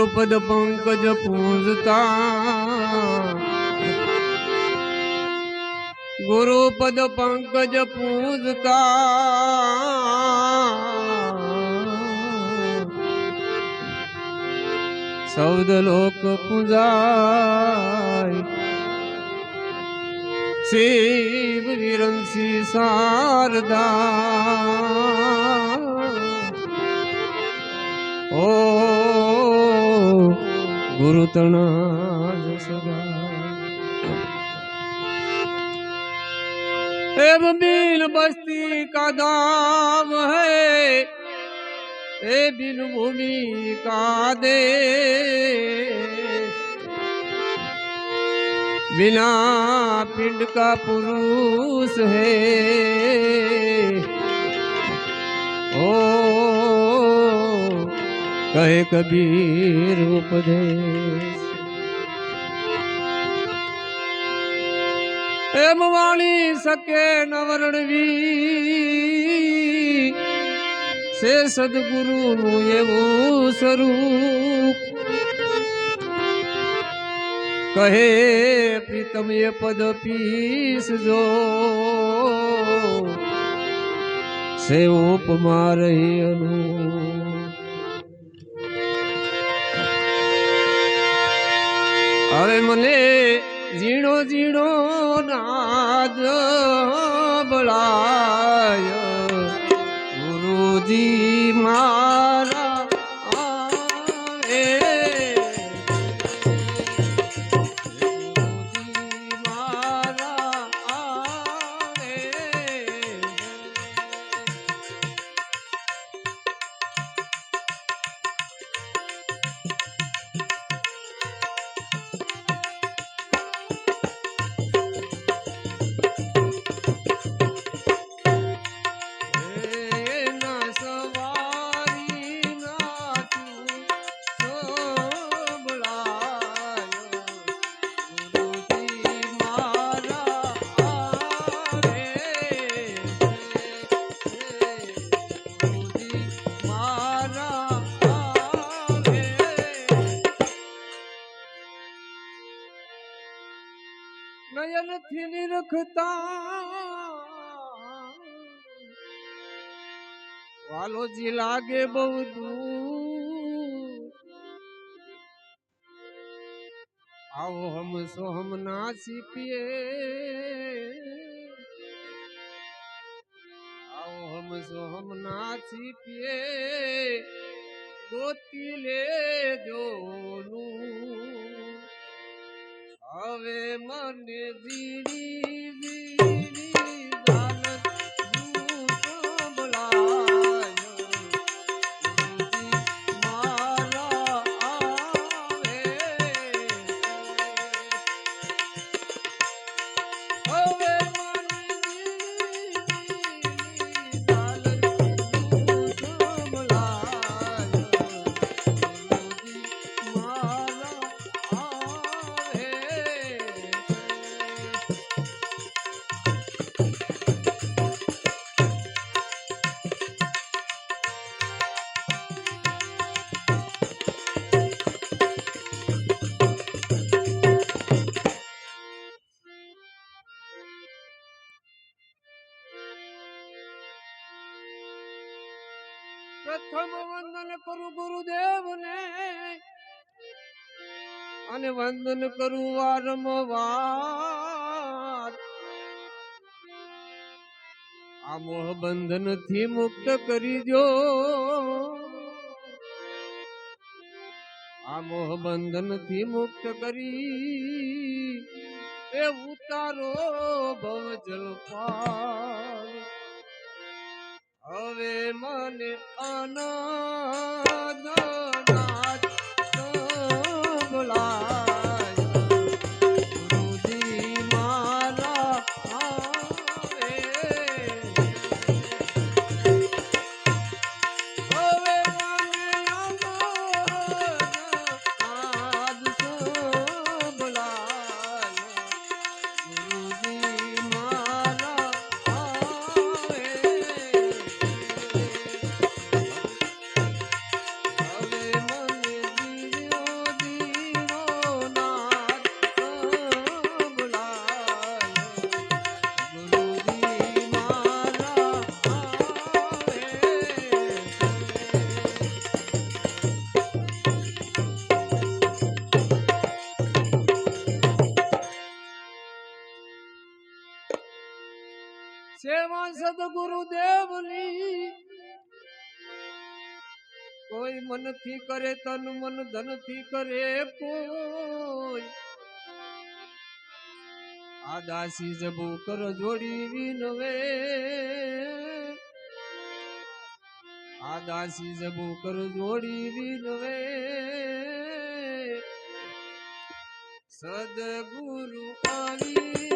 ગુરુપદ પંકજ પૂજતા. ગુરુપદ પંકજ પૂજતા. સૌદ લોક પૂજાય. શિવ વિરંસી શારદા. ગુરુ તણા સદા એમ બિન બસ્તી કા દામ હૈ એ બિન ભૂમિ કા દે बिना पिंड का पुरुष है ओ કહે કબીર ઉપદેશ. એમ વાણી શકે ન વર્ણવી. સે સદગુરુનું એવું સ્વરૂપ. કહે પ્રીતમ એ પદ પીસજો. સે ઉપમા રહી અનુરૂપ હવે મને ઝીણો ઝીણો નાદ બળાય ગુરુજી મારા નયનથી નિરખતા વાલોજી લાગે બહુ દૂર આવો હમ સો હમ નાચી પીએ. આવો હમ સો હમ નાચી પીએ. ગોતી લે જોનું હવે મને જીણી વંદન કરું ગુરુદેવને. અને વંદન કરું વારંવાર. આ મોહ બંધનથી મુક્ત કરી દો. આ મોહ બંધનથી મુક્ત કરી. એ ઉતારો ભવ જલપાર હવે મને આનંદ ગુરુજી સેવા સદગુરુ દેવની કોઈ મનથી કરે, તન મન ધનથી કરે, કોઈ. આ દાસી જબુ કર જોડી વિનવે. આ દાસી જબુ કર જોડી વિનવે. સદગુરુ આવી